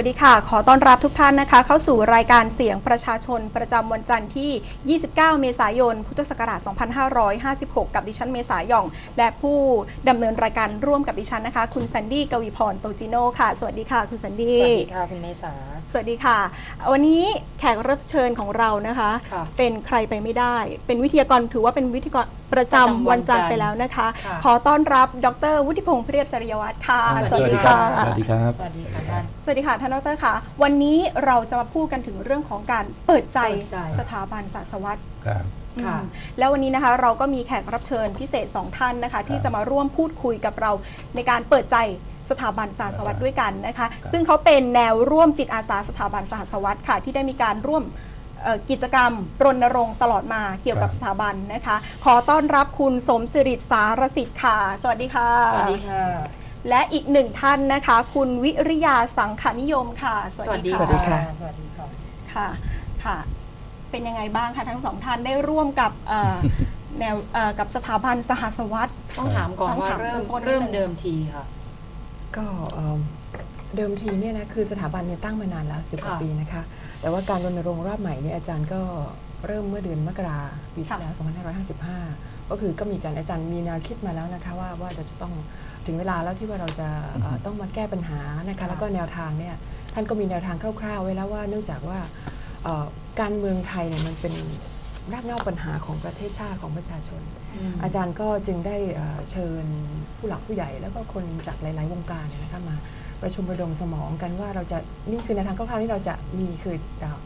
สวัสดีค่ะ ขอต้อนรับทุกท่านนะคะ เข้าสู่รายการเสียงประชาชนประจำวันจันทร์ที่ 29 เมษายน พุทธศักราช 2556 กับดิฉันเมษายอง และผู้ดำเนินรายการร่วมกับดิฉันนะคะ คุณแซนดี้กวีพรโตจิโนค่ะ สวัสดีค่ะ คุณแซนดี้ สวัสดีค่ะ คุณเมษา สวัสดีค่ะ วันนี้แขกรับเชิญของเรานะคะค่ะเป็นใครไปไม่ได้ เป็นวิทยากรถือว่าเป็นวิทยากรประจำประจำวัวันนจันทร์จันทร์ไปแล้วนะคะค่ะขอต้อนรับ ดร วุฒิพงศ์เพรียบจริยวัฒน์ค่ะ สวัสดีครับสวัสดีครับ สวัสดีค่ะท่านส วัสดีค่ะท่านดรค่ะ วันนี้เราจะมาพูดกันถึงเรื่องของการเปิดใจเปิดใจ สถาบันศาสวัตครับ ค่ะอืมแล้ววันนี้นะคะเราก็มีแขกรับเชิญพิเศษ 2 ท่านนะคะ ที่จะมาร่วมพูดคุยกับเราในการเปิดใจสถาบันศาสวัตด้วยกันนะคะ ซึ่งเขาเป็นแนวร่วมจิตอาสาสถาบันศาสวัตค่ะ ที่ได้มีการร่วมเอ่อกิจกรรมรณรงค์ตลอดมาเกี่ยวกับครับ สถาบันนะคะ ขอต้อนรับคุณสมสิริสารสิทธิ์ค่ะ สวัสดีค่ะ สวัสดีค่ะ และอีกหนึ่งท่านนะคะ คุณวิริยาสังขานิยมค่ะ สวัสดีค่ะค่ะสวัสดีค่ะ สวัสดีค่ะค่ะค่ะ เป็นยังไงบ้างคะทั้งสองท่านได้ร่วมกับเอ่อแนวเอ่อกับสถาบันสหัสวัตต้องถามก่อนต้องว่าถามเริ่มเบื้องต้นนิดนึง เริ่มเดิมทีค่ะ ก็เอิ่มเดิมทีเนี่ยนะคือสถาบันเนี่ยตั้งมานานแล้ว10กว่าค่ะ ปีนะคะ แต่ว่าการรณรงค์รอบใหม่เนี่ยอาจารย์ก็เริ่มเมื่อเดือนมกราปีที่แล้ว 2555 ก็คือก็มีการอาจารย์มีแนวคิดมาแล้วนะคะว่าว่าเราจะต้อง ถึงเวลาแล้วที่ว่าเราจะเอ่อต้องมาแก้ปัญหานะคะแล้วก็แนวทางเนี่ยท่านก็มีแนวทางคร่าวๆ ไว้แล้วว่าเนื่องจากว่าเอ่อการเมืองไทยเนี่ยมันเป็นรากเหง้าปัญหาของประเทศชาติของประชาชน อาจารย์ก็จึงได้เอ่อเชิญผู้หลักผู้ใหญ่ แล้วก็คนจากหลาย ๆ วงการเนี่ยนะคะมาประชุมระดมสมองกันว่าเราจะนี่คือแนวทางคร่าวๆที่เราจะมีคือเอ่อ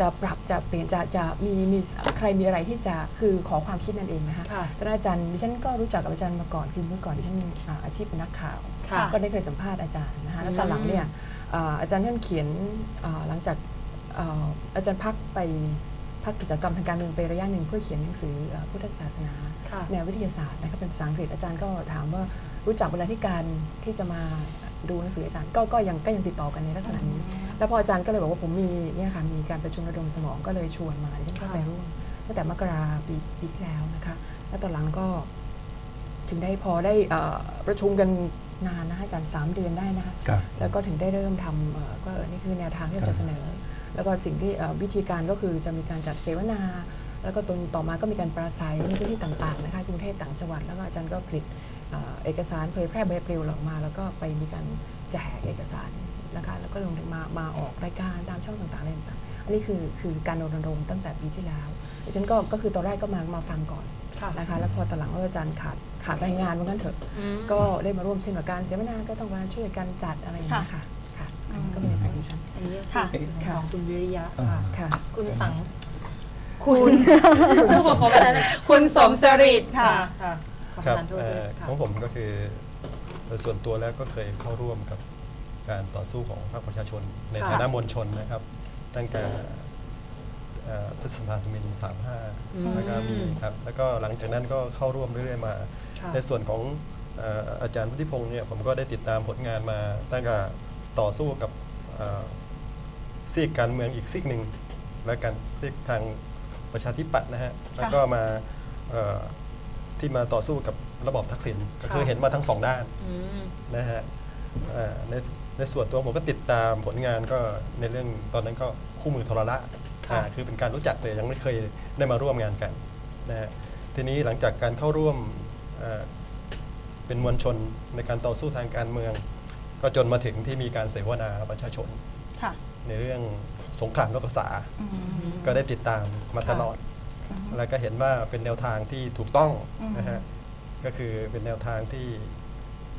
จะปรับจะเปลี่ยนจะจะมีมีใครมีอะไรที่จะคือขอความคิดนั่นเองนะคะค่ะตอนนั้นอาจารย์ดิฉันก็รู้จักกับอาจารย์มาก่อนคือเมื่อก่อนดิฉันอ่าอาชีพเป็นนักข่าว ค่ะก็ได้เคยสัมภาษณ์อาจารย์นะคะแล้วอืมตอนหลังเนี่ยอ่าอาจารย์ท่านเขียนอ่าหลังจากอ่าอาจารย์พักไปพักกิจกรรมทางการเมืองไประยะหนึ่งเพื่อเขียนหนังสืออ่าพุทธศาสนา ค่ะ แนววิทยาศาสตร์นะคะเป็นภาษาอังกฤษอาจารย์ก็ถามว่ารู้จักเวลาที่การที่จะมา ดูหนังสืออาจารย์ก็ก็ยังก็ยังติดต่อกันในลักษณะนี้ แล้วพออาจารย์ก็เลยบอกว่าผมมีเนี่ยค่ะมีการประชุมระดมสมองก็เลยชวนมาดิฉันก็ค่ะไปร่วมตั้งแต่มกราปีปีที่แล้วนะคะ แล้วตอนหลังก็ ถึงได้พอได้เอ่อประชุมกันนานนะคะอาจารย์สามเดือนได้นะคะครับแล้วก็ถึงได้เริ่มทำเอ่อก็นี่คือแนวทางที่เราครัจะบเสนอ แล้วก็สิ่งที่เอ่อวิธีการก็คือจะมีการจัดเสวนาแล้วก็ตรงต่อมาก็มีการปราศัยในพื้นที่ต่างๆนะคะกรุงเทพต่างจังหวัดแล้วก็อาจารย์ก็ผลิต เอ่อเอกสารเผยแพร่ใบปลิวออกมา แล้วก็ไปมีการแจกเอกสารนะคะแล้วก็ลงถึงมามาออกรายการตามช่องต่างๆอะไรต่างๆอันนี้คือคือการรณรงค์ตั้งแต่ปีที่แล้วดิฉันก็ก็คือตอนแรกก็มามาฟังก่อนค่ะนะคะแล้วพอตอนหลังว่าอาจารย์ขาดขาดรายงานว่างั้นเถอะอืมก็ได้มาร่วมเช่นกับการเสวนาก็ต้องมาช่วยกันจัดอะไรอย่างเงี้ยค่ะค่ะอันนี้ก็เป็นในส่วนของฉันอันนี้ค่ะคือส่วนของคุณวิริยะอ่าค่ะค่ะคุณสังคุณต้องบอกเขาไปแล้วนะคุณสมสริตค่ะค่ะขอครับ ประทานโทษเอ่ด้วอยค่ะของผมก็คือโดยส่วนตัวแล้วก็เคยเข้าร่วมกับการต่อสู้ของภาคประชาชน ในค่ะฐานะมวลชนนะครับ ตั้งแต่เอ่อพฤษภาคมปีอืม35แล้วก็มีครับแล้วก็หลังจากนั้นก็เข้าร่วมเรื่อยๆมาค่ะในส่วนของเอ่ออาจารย์พุทธิพงศ์เนี่ยผมก็ได้ติดตามผลงานมาตั้งแต่ต่อสู้กับเอ่อซีกการเมืองอีกซีกหนึ่งและกันซีกทางประชาธิปัตย์นะฮะแล้วก็มาเอ่อ ที่มาต่อสู้กับระบอบทักษิณก็คือค่ะเห็นมาทั้งสองด้านอืมนะฮะเอ่อในในส่วนตัวผมก็ติดตามผลงานก็ในเรื่องตอนนั้นก็คู่มือทรละค่ะอ่าคือเป็นการรู้จักแต่ยังไม่เคยได้มาร่วมงานกันนะฮะทีนี้หลังจากการเข้าร่วมเอ่อเป็นมวลชนในการต่อสู้ทางการเมือง ก็จนมาถึงที่มีการเสวนาประชาชนค่ะในเรื่องสงครามโลกษาอืมก็ได้ติดตามมาตลอด แล้วก็เห็นว่าเป็นแนวทางที่ถูกต้องอืมนะฮะก็คือเป็นแนวทางที่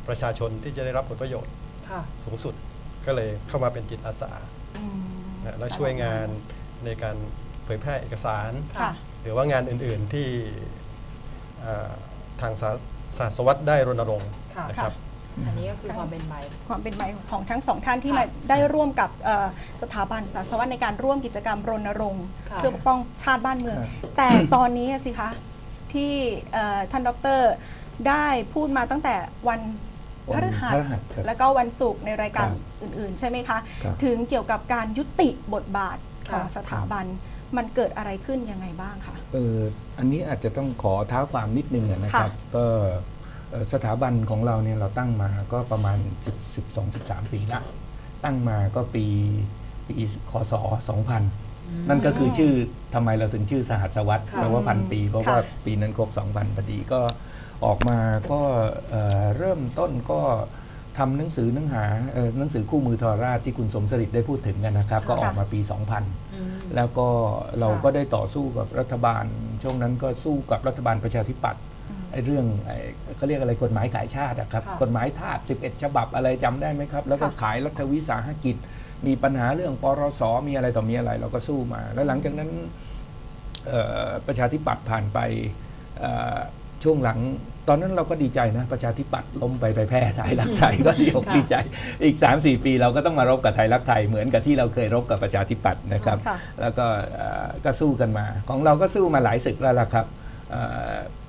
ประชาชนที่จะได้รับผลประโยชน์ค่ะสูงสุดก็เลยเข้ามาเป็นจิตอาสาอืมนะและช่วยงานในการเผยแพร่เอกสารค่ะหรือว่างานอื่นๆที่อ่าทางสาศาสตร์วัตได้รณรงค์ค่ะนะครับ อันนี้ก็คือความเป็นไปความเป็นไปของทั้งสองท่านที่ค่ะมาได้ร่วมกับเอ่อสถาบันศาสวัตในการร่วมกิจกรรมรณรงค์ค่ะ เพื่อปกป้องชาติบ้านเมือง ครับ แต่ตอนนี้อะสิคะที่เอ่อท่านดรได้พูดมาตั้งแต่วันพฤหัส พฤหัสครับ แล้วก็วันศุกร์ในรายการครับอื่น ๆ ใช่ไหมคะ ครับ ถึงเกี่ยวกับการยุติบทบาทของค่ะสถาบันมันเกิดอะไรขึ้นยังไงบ้างคะ เอออันนี้อาจจะต้องขอเท้าความนิดนึงอะนะครับค่ะก็เอ่อ สถาบันของเราเนี่ยเราตั้งมาก็ประมาณ 10 12 13 ปีละ ตั้งมาก็ปีปีคศ2000 นั่นก็คือชื่อทำไมเราถึงชื่อสหัสวรรษค่ะแปลว่าพันปี เพราะค่ะว่าปีนั้นครบ 2,000พอดีก็ออกมาก็เอ่อเริ่มต้นก็ทำหนังสือหนังหาเอ่อหนังสือคู่มือทรราชที่คุณสมสริดได้พูดถึงกันนะครับ ก็ออกมาปี 2000 แล้วก็เราก็ได้ต่อสู้กับรัฐบาล ช่วงนั้นก็สู้กับรัฐบาลประชาธิปัตย์ ไอ้เรื่องไอ้เขาเรียกอะไรกฎหมายขายชาติอะครับค่ะกฎหมายทาส11 ฉบับอะไรจำได้ไหมครับ แล้วก็ค่ะ ขายรัฐวิสาหกิจ มีปัญหาเรื่องปรสมีอะไรต่อมีอะไรเราก็สู้มา แล้วหลังจากนั้นเอ่อประชาธิปัตย์ผ่านไปเอ่อช่วงหลัง ตอนนั้นเราก็ดีใจนะ ประชาธิปัตย์ล้มไปไปแพร่ไทยรักไทยก็ดีอกค่ะ ดีใจ อีก 3-4 ปีเราก็ต้องมารบกับไทยรักไทยเหมือนกับที่เราเคยรบกับประชาธิปัตย์นะครับ ค่ะ แล้วก็เอ่อก็สู้กันมา ของเราก็สู้มาหลายศึกแล้วล่ะครับเอ่อ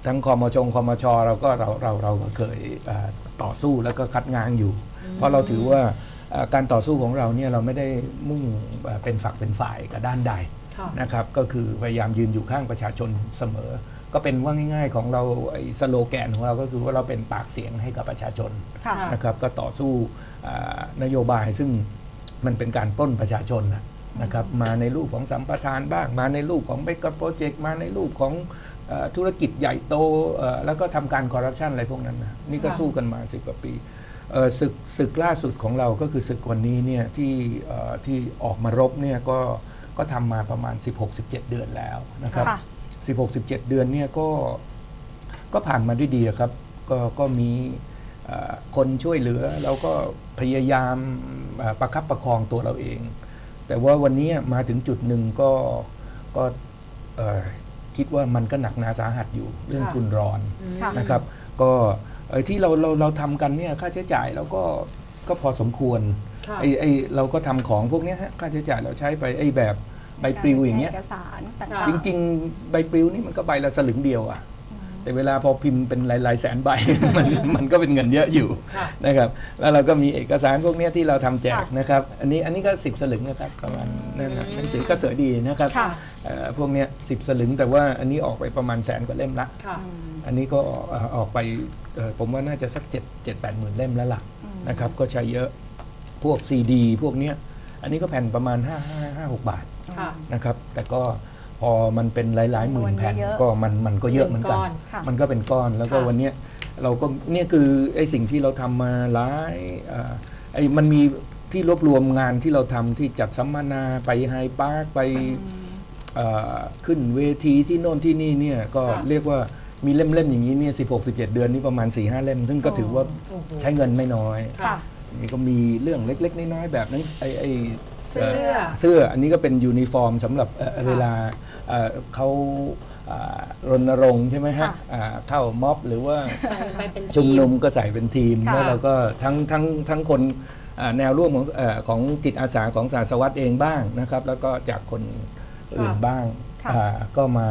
ทั้งคอมชงคอมชเราก็เราเราเราก็เคยเอ่อต่อสู้แล้วก็คัดง้างอยู่ เพราะเราถือว่าเอ่อการต่อสู้ของเราเนี่ยเราไม่ได้มุ่งเอ่อเป็นฝักเป็นฝ่ายกับด้านใดค่ะนะครับก็คือพยายามยืนอยู่ข้างประชาชนเสมอ ก็เป็นว่าง่าย ๆ ของเราไอ้สโลแกนของเราก็คือว่าเราเป็นปากเสียงให้กับประชาชนค่ะค่ะนะครับก็ต่อสู้อ่านโยบายซึ่งมันเป็นการปล้นประชาชนนะ นะครับมาในรูปของสัมปทานบ้าง มาในรูปของเบกโปรเจกต์มาในรูปของเออธุรกิจใหญ่โตเอ่อแล้วก็ทำการคอร์รัปชันอะไรพวกนั้นนะนี่ก็ค่ะสู้กันมาสิบกว่าปีเอ่อศึกศึกล่าสุดของเราก็คือศึกวันนี้เนี่ยที่เอ่อที่ออกมารบเนี่ยก็ก็ทำมาประมาณ 16-17 เดือนแล้วนะครับค่ะ16-17 เดือนเนี่ยก็ก็ผ่านมาด้วยดีอะครับก็ก็มีเอ่อคนช่วยเหลือเราก็พยายามเอ่อประคับประคองตัวเราเอง แต่ว่าวันนี้มาถึงจุดหนึ่งก็ก็เอ่อคิดว่ามันก็หนักหนาสาหัสอยู่เรื่องค่ะทุนร้อนค่ะนะครับ ก็เอ่อที่เราเราเราทำกันเนี่ยค่าใช้จ่ายเราก็ก็พอสมควรค่ะไอ้ไอ้เราก็ทำของพวกเนี้ยฮะค่าใช้จ่ายเราใช้ไปไอ้แบบใบปลิวอย่างเงี้ยเอกสารต่าค่ะงจริง ๆ ใบปลิวนี่มันก็ใบละสลึงเดียวอะ แต่เวลาพอพิมพ์เป็นหลายๆแสนใบ มันมันก็เป็นเงินเยอะอยู่ค่ะนะครับแล้วเราก็มีเอกสารพวกเนี้ยที่เราทำแจกค่ะนะครับอันนี้อันนี้ก็สิบสลึงนะครับประมาณนั่นนะหนังสือก็สวยดีนะครับค่ะเอ่อพวกเนี้ยสิบสลึง แต่ว่าอันนี้ออกไปประมาณแสนกว่าเล่มละค่ะอันนี้ก็เอ่อออกไปเอ่อผมว่าน่าจะสักเจ็ดเจ็ดแปดหมื่นเล่มแล้วล่ะนะครับก็ใช้เยอะพวกซีดีพวกเนี้ยอันนี้ก็แผ่นประมาณ5 5 5 6 บาทค่ะนะครับแต่ก็ พอมันเป็นหลาย ๆ หมื่นแผ่นเยอะก็มันมันก็เยอะเหมือนกันเป็นก้อนค่ะมันก็เป็นก้อนแล้วก็ค่ะวันเนี้ยเราก็เนี่ยคือไอ้สิ่งที่เราทำมาหลายเอ่อไอ้มันมีที่รวบรวมงานที่เราทำที่จัดสัมมนาไปไฮพาร์คไปเอ่อขึ้นเวทีที่โน่นที่นี่เนี่ยก็ค่ะเรียกว่ามีเล่ม ๆ อย่างนี้เนี่ย16 17เดือนนี่ประมาณ4 5เล่ม ซึ่งก็ถือว่าโอ้โหใช้เงินไม่น้อยค่ะนี่ก็มีเรื่องเล็ก ๆ น้อยๆแบบนั้นไอ้ไอ้ เสื้อเสื้ออันนี้ก็เป็นยูนิฟอร์มสำหรับเอ่อเวลาเอ่อเขาอ่ารณรงค์ใช่ไหมฮะค่ะอ่าเข้าม็อบหรือว่าใส่ไปเป็นชุมนุมทีก็ใส่เป็นทีมค่ะแล้วเราก็ทั้งทั้งทั้งคนอ่าแนวร่วมของเออของจิตอาสาของสาสวัสดเองบ้างนะครับ แล้วก็จากคนอื่นค่ะบ้างค่ะอ่าก็มา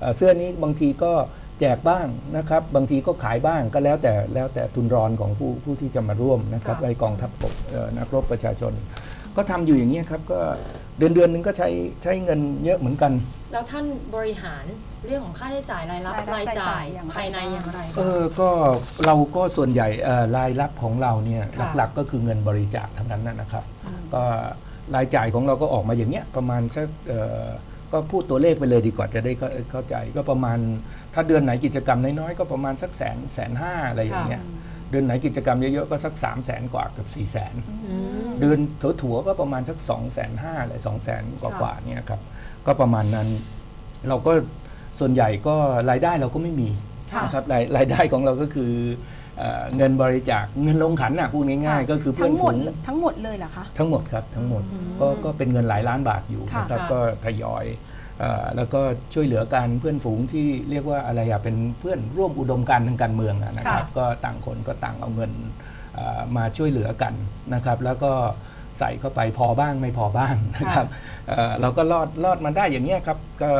เอ่อเสื้อนี้บางทีก็แจกบ้างนะครับ บางทีก็ขายบ้างก็แล้วแต่แล้วแต่ทุนรอนของผู้ผู้ที่จะมาร่วมนะครับค่ะไอกองทัพบกเอ่อนักรบประชาชน ก็ทำอยู่อย่างนี้ยครับก็เดือนเดือนหนึงก็ใช้ใช้เงินเยอะเหมือนกัน แล้วท่านบริหารเรื่องของค่าใช้จ่ายรายรับรารายยรับจ่ายรายจ่ายอย่างไรภายในบ้างอย่างไรเอบ้างอก็เราก็ส่วนใหญ่เอ่อรายรับของเราเนี่ยค่ะหลักๆก็คือเงินบริจาคทั้งนั้นนะนะครับ ก็รายจ่ายของเราก็ออกมาอย่างเนี้ยประมาณสักเอ่อก็พูดตัวเลขไปเลยดีกว่าจะได้เข้าเข้าใจ ก็ประมาณถ้าเดือนไหนกิจกรรมน้อยๆก็ประมาณสักแสนแสนห้าอะไรอย่างเงี้ย เดือนไหนกิจกรรมเยอะๆ ก็สัก 3 0 0แสนกว่าเกับ4 0 0แสนอืมเดือนถัวๆก็ประมาณสัก2องแสนห้าอะไรสองแสนกว่าๆเนี่ยครับก็ประมาณนั้นเราก็ส่วนใหญ่ก็รายได้เราก็ไม่มีค่ะนะครับรายรายได้ของเราก็คือเอ่อเงินบริจาคเงินลงขันน่ะพูดง่ายๆ ก็คือเพื่ทั้อนงหมฝูดงทั้งหมดเลยเหรอคะทั้งหมดครับทั้งหมดก็ก็เป็นเงินหลายล้านบาทอยู่ค่ะนะครับค่ะก็ทยอยเอ่อ แล้วก็ช่วยเหลือกันเพื่อนฝูงที่เรียกว่าอะไรอะเป็นเพื่อนร่วมอุดมการณ์ทางการเมืองอะนะครับค่ะก็ต่างคนก็ต่างเอาเงินเอ่อมาช่วยเหลือกันนะครับ แล้วก็ใส่เข้าไปพอบ้างไม่พอบ้างนะครับเอ่อเราก็รอดรอดมาได้อย่างเงี้ยครับก็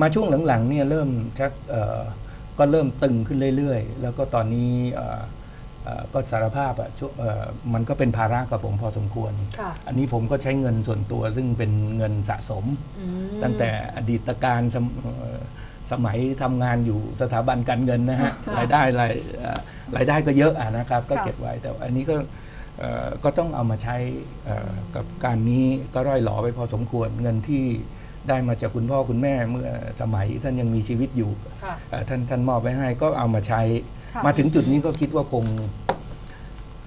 มาช่วงหลังๆเนี่ยเริ่มชักเอ่อก็เริ่มตึงขึ้นเรื่อยๆ แล้วก็ตอนนี้เอ่อเอ่อ ก็สารภาพอะช่วงเอ่อมันก็เป็นภาระกับผมพอสมควรค่ะอันนี้ผมก็ใช้เงินส่วนตัวซึ่งเป็นเงินสะสมอืมตั้งแต่อดีตการสมเอ่อสมัยทำงานอยู่สถาบันการเงินนะฮะค่ะรายได้รายเอ่อรายได้ก็เยอะอะนะครับ ก็ค่ะเก็บไว้แต่อันนี้ก็เอ่อก็ต้องเอามาใช้เอ่อกับการนี้ก็ร่อยหลอไปพอสมควรเงินที่ ได้มาจากคุณพ่อคุณแม่เมื่อสมัยท่านยังมีชีวิตอยู่ค่ะเอ่อท่านท่านมอบไว้ให้ก็เอามาใช้ ค่ะ มาถึงจุดนี้ก็คิดว่าคง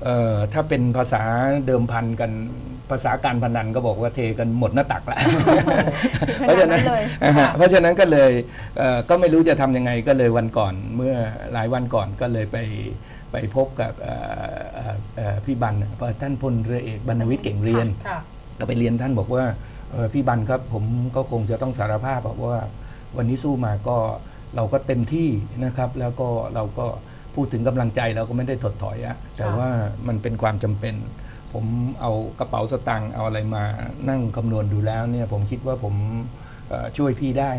เอ่อถ้าเป็นภาษาเดิมพันกันภาษาการพนันก็บอกว่าเทกันหมดหน้าตักแล้วเพราะฉะนั้นขนาดนั้นเลยอ่าฮะเพราะฉะนั้นก็เลยเอ่อก็ไม่รู้จะทำยังไงก็เลยวันก่อนเมื่อหลายวันก่อนก็เลยไปไปพบกับเอ่อเอ่อเอ่อพี่บันเอ่อท่านพลเรือเอกบรรณวิทย์เก่งเรียน ค่ะ ก็ไปเรียนท่านบอกว่าเอ่อ พี่บันครับผมก็คงจะต้องสารภาพบอกว่าวันนี้สู้มาก็เราก็เต็มที่นะครับ แล้วก็เราก็พูดถึงกำลังใจเราก็ไม่ได้ถดถอยอะแต่ว่ามันเป็นความจำเป็น ผมเอากระเป๋าสตางค์เอาอะไรมานั่งคำนวณดูแล้วเนี่ยผมคิดว่าผมเอ่อช่วยพี่ได้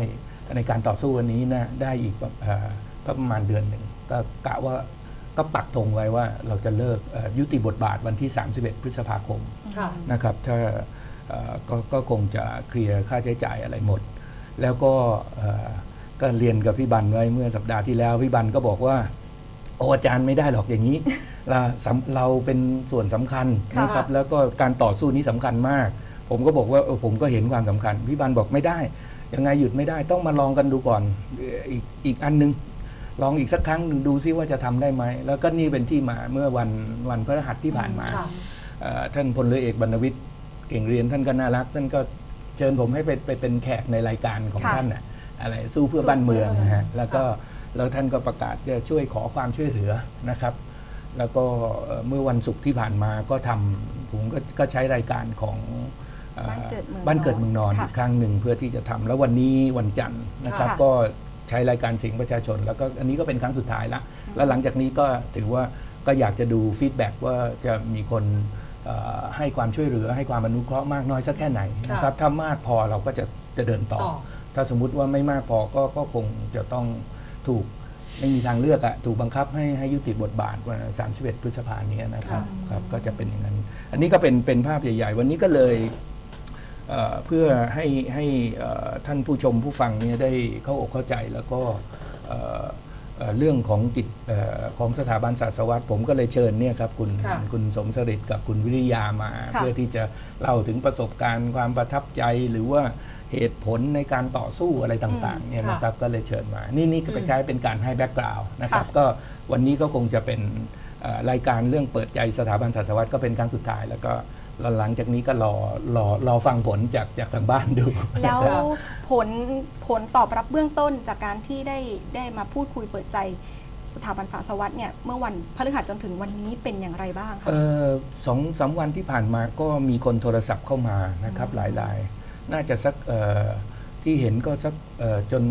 ในการต่อสู้วันนี้นะได้อีกแบบเอ่อก็ประมาณเดือนหนึ่งก็กะว่าก็ปักธงไว้ว่าเราจะเลิกเอ่อยุติบทบาทวันที่ 31 พฤษภาคมค่ะนะครับถ้าเอ่อ ก็ก็คงจะเคลียร์ค่าใช้จ่ายอะไรหมด แล้วก็เอ่อก็เรียนกับพี่บันไว้เมื่อสัปดาห์ที่แล้วพี่บันก็บอกว่าโอ้อาจารย์ไม่ได้หรอกอย่างนี้ เราสำเราเป็นส่วนสำคัญค่ะนะครับ แล้วก็การต่อสู้นี้สำคัญมาก ผมก็บอกว่าเออผมก็เห็นความสำคัญพี่บันบอกไม่ได้ ยังไงหยุดไม่ได้ต้องมาลองกันดูก่อนเอ่ออีกอีกอันหนึง ลองอีกสักครั้งหนึ่งดูซิว่าจะทำได้ไหม แล้วก็นี่เป็นที่มาเมื่อวันวันพฤหัสที่ผ่านมาค่ะเอ่อท่านพลเรือเอกบรรณวิทย์ เก่งเรียนท่านก็น่ารัก ท่านก็เชิญผมให้ไปไปเป็นแขกในรายการของค่ะท่านน่ะอะไรสู้เพื่อบ้านเมืองนะฮะแล้วก็แล้วท่านก็ประกาศจะช่วยขอความช่วยเหลือนะครับ แล้วก็เอ่อเมื่อวันศุกร์ที่ผ่านมาก็ทำผมก็ก็ใช้รายการของเอ่อบ้านเกิดเมืองนอนบ้านเกิดเมืองนอนค่ะ อีกครั้งหนึ่งเพื่อที่จะทำแล้ววันนี้วันจันทร์นะครับ ค่ะ ก็ใช้รายการเสียงประชาชน แล้วก็อันนี้ก็เป็นครั้งสุดท้ายละแล้วหลังจากนี้ก็ถือว่าก็อยากจะดูฟีดแบ็กว่าจะมีคนเอ่อ ให้ความช่วยเหลือให้ความอนุเคราะห์มากน้อยสักแค่ไหนนะครับถ้ามากพอเราก็จะจะเดินต่อต่อ ถ้าสมมุติว่าไม่มากพอก็ก็คงจะต้องถูกไม่มีทางเลือกอะถูกบังคับให้ให้ยุติบทบาทวัน31 พฤษภาเนี้ยนะครับครับก็จะเป็นอย่างนั้น อันนี้ก็เป็นเป็นภาพใหญ่ ๆ วันนี้ก็เลยเอ่อเพื่อให้ให้เอ่อท่านผู้ชมผู้ฟังเนี่ยได้เข้าอกเข้าใจแล้วก็ เอ่อเอ่อเรื่องของจิตเอ่อของสถาบันศาสวัสดิ์ผมก็เลยเชิญเนี่ยครับคุณค่ะคุณสมสริตกับคุณวิริยามาค่ะเพื่อที่จะเล่าถึงประสบการณ์ความประทับใจหรือว่าเหตุผลในการต่อสู้อะไรต่างๆเนี่ยนะครับก็เลยเชิญมา นี่นี่ก็เป็นคล้ายๆเป็นการให้แบ็กกราวน์นะครับค่ะก็วันนี้ก็คงจะเป็นเอ่อรายการเรื่องเปิดใจสถาบันศาสวัสดิ์ก็เป็นครั้งสุดท้ายแล้วก็ หลังจากนี้ก็รอรอรอฟังผลจากจากทางบ้านดู แล้วค่ะผลผลตอบรับเบื้องต้นจากการที่ได้ได้มาพูดคุยเปิดใจสถาบันสาสวัสดิ์เนี่ยเมื่อวันพฤหัสจนถึงวันนี้เป็นอย่างไรบ้างคะเอ่อสองสามวันที่ผ่านมาก็มีคนโทรศัพท์เข้ามานะครับหลายราย น่าจะสักเอ่อที่เห็นก็สักเอ่อจน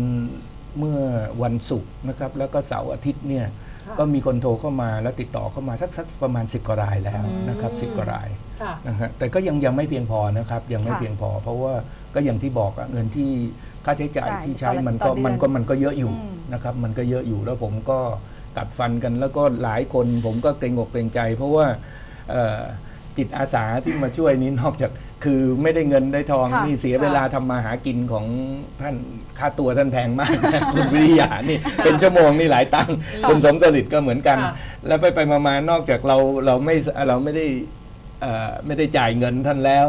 เมื่อวันศุกร์นะครับ แล้วก็เสาร์อาทิตย์เนี่ยค่ะ ก็มีคนโทรเข้ามาแล้วติดต่อเข้ามาสักสักประมาณ 10กว่ารายแล้วนะครับอืมสิบกว่ารายค่ะนะฮะแต่ก็ยังยังไม่เพียงพอนะครับยังไม่ค่ะเพียงพอ เพราะว่าก็อย่างที่บอกอะเงินที่ค่าใช้จ่ายจ่ายที่ใช้ต่อมันต่ก็อเดือนมันก็มันก็เยอะอยู่อืมนะครับมันก็เยอะอยู่แล้วผมก็กัดฟันกันแล้วก็หลายคนผมก็เกรงอกเกรงใจ เพราะว่าเอ่อ จิตอาสาที่มาช่วยนี้นอกจากคือไม่ได้เงินได้ทองค่ะนี่เสียเวลาทำมาหากินของท่านค่าตัวท่านแพงมากนะคุณวิริยานี่เป็นชั่วโมงนี่หลายตังค์คุณสมสลิดก็เหมือนกัน ค่ะ แล้วไปไปๆมาๆนอกจากเราเราไม่เราไม่ได้เอ่อไม่ได้จ่ายเงินท่านแล้ว